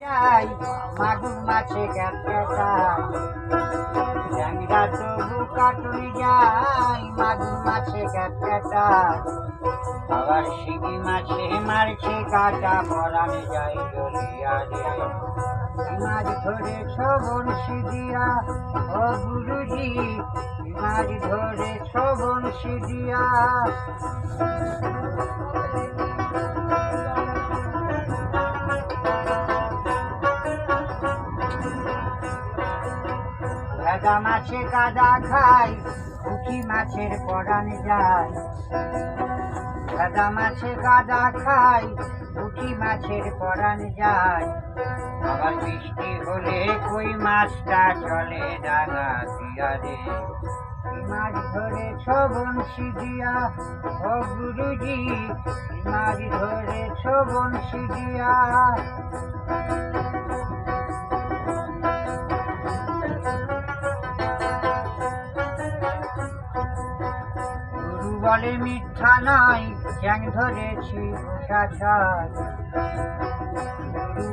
যাই, মাগুর মাছে ক্যাটকাটাই ল্যাংড়া তবু কাটুনি যাই, মাগুর মাছে ক্যাটকাটাই আবার শিঙি মাছে মারছে মাছ ধরে ছবন সিদিয়া ও গুরুজি মাছ ধরে ছবন সিদিয়া ভেদা মাছে কাদা খায় পুঁটি মাছের পরাণ যায় ভেদা মাছে কাদা খায় পুঁটি মাছের পরাণ যায় আবার বৃষ্টি হলে কই মাছটা চলে ডাঙা দিয়া রে। মাছ ধরে ছবনশি দিয়া, ও গুরুজি? মাছ ধরে ছবনশি দিয়া? বলে, মিথ্যা নাই চ্যাং ধরেছি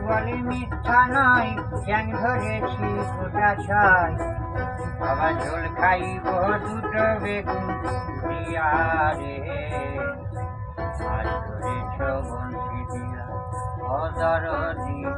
বলে, মিথ্যা নাই চ্যাং ধরেছি গোটা ছাই বাবা ঝোল খাই দুটো বেগুন রে আজ ধরেছ বঞ্চিত অদর দিয়ে